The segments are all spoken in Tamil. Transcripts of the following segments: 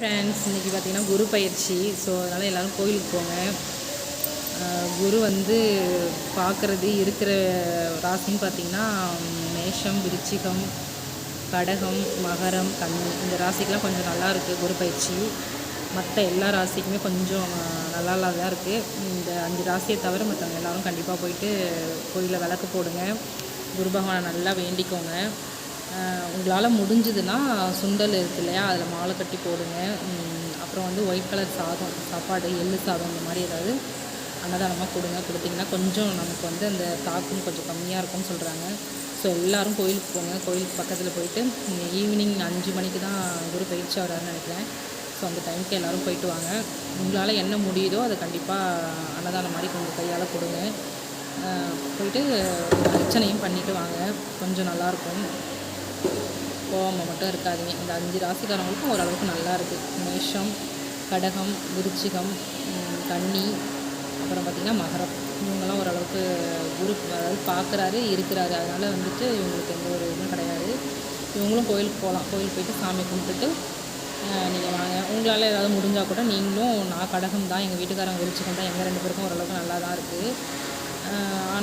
ஃப்ரெண்ட்ஸ் இன்றைக்கி பார்த்தீங்கன்னா குரு பயிற்சி. ஸோ அதனால் எல்லோரும் கோயிலுக்கு போங்க. குரு வந்து பார்க்குறது இருக்கிற ராசின்னு பார்த்தீங்கன்னா மேஷம் விருச்சிகம் கடகம் மகரம் கன்னி. இந்த ராசிக்கெலாம் கொஞ்சம் நல்லா இருக்குது குரு பயிற்சி. மற்ற எல்லா ராசிக்குமே கொஞ்சம் நல்லா தான் இருக்குது இந்த அஞ்சு ராசியை தவிர மற்றவங்க எல்லாரும் கண்டிப்பாக போயிட்டு கோயிலில் விளக்கு போடுங்க. குரு பகவானை நல்லா வேண்டிக்கோங்க. உங்களால் முடிஞ்சதுன்னா சுண்டல் இருக்கு இல்லையா? அதில் மாலை கட்டி போடுங்க. அப்புறம் வந்து ஒயிட் கலர் சாதம் சாப்பாடு எள்ளு சாதம் இந்த மாதிரி ஏதாவது அன்னதானமாக கொடுங்க. கொடுத்தீங்கன்னா கொஞ்சம் நமக்கு வந்து அந்த தாக்கம் கொஞ்சம் கம்மியாக இருக்கும்னு சொல்கிறாங்க ஸோ எல்லோரும் கோயிலுக்கு போங்க. கோயிலுக்கு பக்கத்தில் போயிட்டு ஈவினிங் அஞ்சு மணிக்கு தான் குரு பயிற்சி வராருன்னு நினைக்கிறேன். ஸோ அந்த டைமுக்கு எல்லோரும் போயிட்டு வாங்க. உங்களால் என்ன முடியுதோ அதை கண்டிப்பாக அன்னதானம் மாதிரி கொஞ்சம் கையால் கொடுங்க. போயிட்டு ஒரு அர்ச்சனையும் பண்ணிவிட்டு வாங்க. கொஞ்சம் நல்லாயிருக்கும் கோவமாக மட்டும் இருக்காதீங்க. இந்த அஞ்சு ராசிக்காரங்களுக்கும் ஓரளவுக்கு நல்லா இருக்குது மேஷம் கடகம் விருச்சிகம் உம், கன்னி அப்புறம் பார்த்திங்கன்னா மகரம். இவங்கெல்லாம் ஓரளவுக்கு குரு அதாவது பார்க்குறாரு இருக்கிறாரு. அதனால் வந்துட்டு இவங்களுக்கு எந்த ஒரு இதுவும் கிடையாது. இவங்களும் கோயிலுக்கு போகலாம் கோயிலுக்கு போயிட்டு சாமி கும்பிட்டுட்டு நீங்கள் வாங்க. உங்களால் ஏதாவது முடிஞ்சால் கூட நீங்களும் நான் கடகம் தான் எங்கள் வீட்டுக்காரங்க விரிச்சிக்கம் தான் எங்கள் ரெண்டு பேருக்கும் ஓரளவுக்கு நல்லா தான் இருக்குது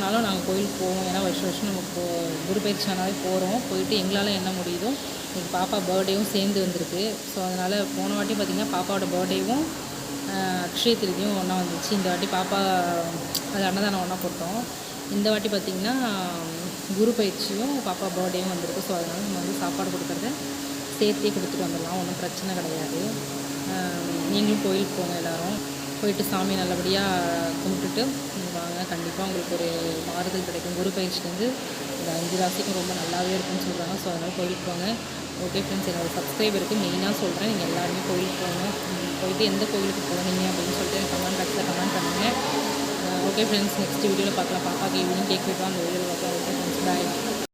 ஆனாலும் நாங்கள் கோயிலுக்கு போவோம். ஏன்னா வருஷம் வருஷம் நம்ம போ குரு பயிற்சி ஆனாலே போகிறோம் போயிட்டு எங்களால் என்ன முடியுதோ எங்கள் பாப்பா பர்த்டேவும் சேர்ந்து வந்திருக்கு. ஸோ அதனால் போன வாட்டி பார்த்திங்கன்னா பாப்பாவோட பர்த்டேவும் அக்ஷய திருதியும் ஒன்றா வந்துச்சு. இந்த வாட்டி பாப்பா அது அன்னதானம் ஒன்றா போட்டோம். இந்த வாட்டி பார்த்திங்கன்னா குரு பயிற்சியும் பாப்பா பர்த்டேவும் வந்திருக்கு. ஸோ அதனால் நம்ம வந்து சாப்பாடு கொடுக்குறத சேர்த்தே கொடுத்துட்டு வந்துடலாம். ஒன்றும் பிரச்சனை கிடையாது. நீங்களும் கோயிலுக்கு போங்க எல்லோரும். போயிட்டு சாமி நல்லபடியாக கும்பிட்டுட்டு பண்ணிங்கன்னா கண்டிப்பாக உங்களுக்கு ஒரு மாறுதல் கிடைக்கும். குரு பயிற்சிலேருந்து இந்த அஞ்சு ராசிக்கும் ரொம்ப நல்லாவே இருக்குன்னு சொல்கிறாங்க ஸோ அதனால் கோயிலுக்கு போங்க. ஓகே ஃப்ரெண்ட்ஸ் என்னோடய சப்ஸ்கிரைபருக்கு மெயினாக சொல்கிறேன் நீங்கள் எல்லாருமே கோயிலுக்கு போங்க. போயிட்டு எந்த கோயிலுக்கு போனீங்க அப்படின்னு சொல்லிட்டு எனக்கு கமெண்ட் பாக்ஸில் கமெண்ட் பண்ணுங்கள் ஓகே ஃப்ரெண்ட்ஸ் நெக்ஸ்ட் வீடியோவில் பார்க்கலாம். பாப்பாக்கு ஈவினிங் கேக் வைப்போம் அந்த வீடியோவில் பார்க்கலாம். Okay friends bye